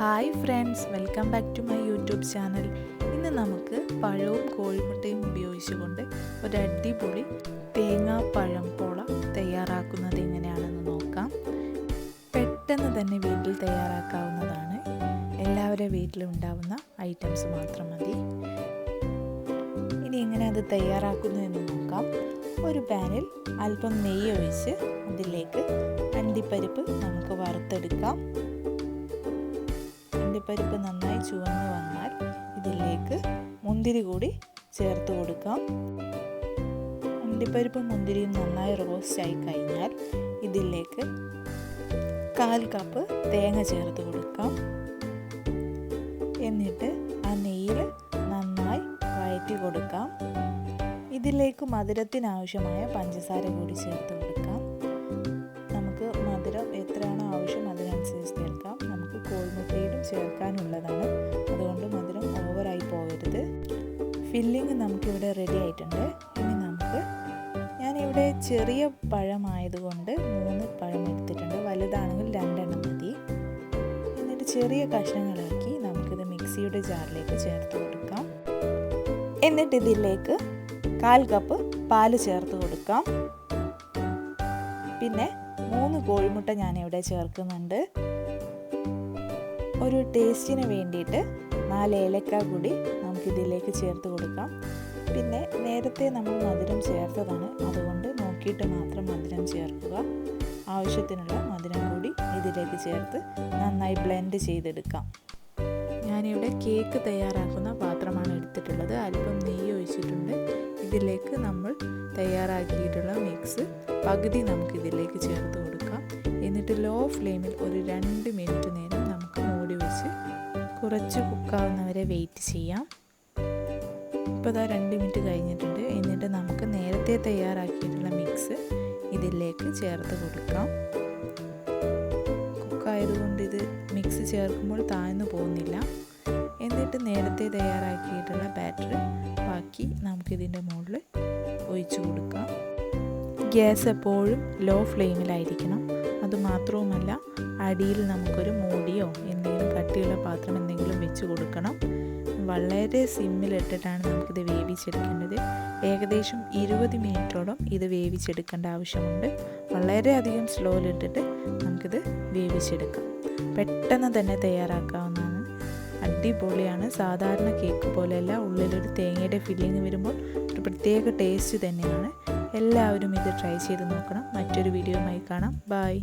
Hi friends welcome back to my YouTube channel. ഇന്ന് നമുക്ക് പഴവും കോഴിമുട്ടയും ഉപയോഗിച്ചുകൊണ്ട് ഒരു അടിപൊളി തേങ്ങാപ്പഴം പോള തയ്യാറാക്കുന്നത് എങ്ങനെയാണെന്ന് നോക്കാം. പെട്ടെന്ന് തന്നെ വീട്ടിൽ തയ്യാറാക്കാവുന്നതാണ്. എല്ലാവരുടെ വീട്ടിലും ഉണ്ടാവുന്ന ഐറ്റംസ് മാത്രം മതി. ഇനി എങ്ങനെ അത് തയ്യാറാക്കുന്നു എന്ന് നോക്കാം. ഒരു പാനിൽ അല്പം നെയ്യ് ഒഴിച്ച് അതിലേക്ക് അണ്ടിപ്പരിപ്പ് നമുക്ക് വറുത്തെടുക്കാം. അണ്ടിപ്പരിപ്പ് നന്നായി ചുവന്ന് വന്നാൽ ഇതിലേക്ക് മുന്തിരി കൂടി ചേർത്ത് കൊടുക്കാം. അണ്ടിപ്പരിപ്പും മുന്തിരിയും നന്നായി റോസ്റ്റ് ആയി കഴിഞ്ഞാൽ ഇതിലേക്ക് കാൽ കപ്പ് തേങ്ങ ചേർത്ത് കൊടുക്കാം. എന്നിട്ട് ആ നെയ്യിൽ നന്നായി വഴറ്റി കൊടുക്കാം. ഇതിലേക്ക് മധുരത്തിനാവശ്യമായ പഞ്ചസാര കൂടി ചേർത്ത് കൊടുക്കാം. ചേർക്കാനുള്ളതാണ്. അതുകൊണ്ട് മധുരം ഓവറായി പോകരുത്. ഫില്ലിങ് നമുക്കിവിടെ റെഡി ആയിട്ടുണ്ട്. ഇനി നമുക്ക് ഞാനിവിടെ ചെറിയ പഴമായതുകൊണ്ട് മൂന്ന് പഴം എടുത്തിട്ടുണ്ട്. വലുതാണെങ്കിൽ രണ്ടെണ്ണം മതി. എന്നിട്ട് ചെറിയ കഷ്ണങ്ങളാക്കി നമുക്കിത് മിക്സിയുടെ ജാറിലേക്ക് ചേർത്ത് കൊടുക്കാം. എന്നിട്ട് ഇതിലേക്ക് കാൽ കപ്പ് പാൽ ചേർത്ത് കൊടുക്കാം. പിന്നെ മൂന്ന് കോഴിമുട്ട ഞാനിവിടെ ചേർക്കുന്നുണ്ട്. ഒരു ടേസ്റ്റിന് വേണ്ടിയിട്ട് നാല് ഏലക്ക കൂടി നമുക്കിതിലേക്ക് ചേർത്ത് കൊടുക്കാം. പിന്നെ നേരത്തെ നമ്മൾ മധുരം ചേർത്തതാണ്. അതുകൊണ്ട് നോക്കിയിട്ട് മാത്രം മധുരം ചേർക്കുക. ആവശ്യത്തിനുള്ള മധുരം കൂടി ഇതിലേക്ക് ചേർത്ത് നന്നായി ബ്ലെൻഡ് ചെയ്തെടുക്കാം. ഞാനിവിടെ കേക്ക് തയ്യാറാക്കുന്ന പാത്രമാണ് എടുത്തിട്ടുള്ളത്. അല്പം നെയ്യ് ഒഴിച്ചിട്ടുണ്ട്. ഇതിലേക്ക് നമ്മൾ തയ്യാറാക്കിയിട്ടുള്ള മിക്സ് പകുതി നമുക്ക് ഇതിലേക്ക് ചേർത്ത് കൊടുക്കാം. എന്നിട്ട് ലോ ഫ്ലെയിമിൽ ഒരു രണ്ട് മിനിറ്റ് നേരം കുറച്ച് കുക്കാവുന്നവരെ വെയിറ്റ് ചെയ്യാം. ഇപ്പോൾ ഇതാ രണ്ട് മിനിറ്റ് കഴിഞ്ഞിട്ടുണ്ട്. എന്നിട്ട് നമുക്ക് നേരത്തെ തയ്യാറാക്കിയിട്ടുള്ള മിക്സ് ഇതിലേക്ക് ചേർത്ത് കൊടുക്കാം. കുക്കായതുകൊണ്ട് ഇത് മിക്സ് ചേർക്കുമ്പോൾ താഴ്ന്നു പോകുന്നില്ല. എന്നിട്ട് നേരത്തെ തയ്യാറാക്കിയിട്ടുള്ള ബാറ്റർ ബാക്കി നമുക്കിതിന്റെ മുകളിൽ ഒഴിച്ചു കൊടുക്കാം. ഗ്യാസ് എപ്പോഴും ലോ ഫ്ലെയിമിലായിരിക്കണം. അതുമാത്രവുമല്ല അടിയിൽ നമുക്കൊരു മൂടിയോ എന്തെങ്കിലും കട്ടിയുള്ള പാത്രം എന്തെങ്കിലും വെച്ച് കൊടുക്കണം. വളരെ സിമ്മിലിട്ടിട്ടാണ് നമുക്കിത് വേവിച്ചെടുക്കേണ്ടത്. ഏകദേശം ഇരുപത് മിനിറ്റോളം ഇത് വേവിച്ചെടുക്കേണ്ട ആവശ്യമുണ്ട്. വളരെയധികം സ്ലോയിലിട്ടിട്ട് നമുക്കിത് വേവിച്ചെടുക്കാം. പെട്ടെന്ന് തന്നെ തയ്യാറാക്കാവുന്നതാണ്. അടിപൊളിയാണ്. സാധാരണ കേക്ക് പോലെയല്ല. ഉള്ളിലൊരു തേങ്ങയുടെ ഫില്ലിങ് വരുമ്പോൾ ഒരു പ്രത്യേക ടേസ്റ്റ് തന്നെയാണ്. എല്ലാവരും ഇത് ട്രൈ ചെയ്ത് നോക്കണം. മറ്റൊരു വീഡിയോയുമായി കാണാം. ബായ്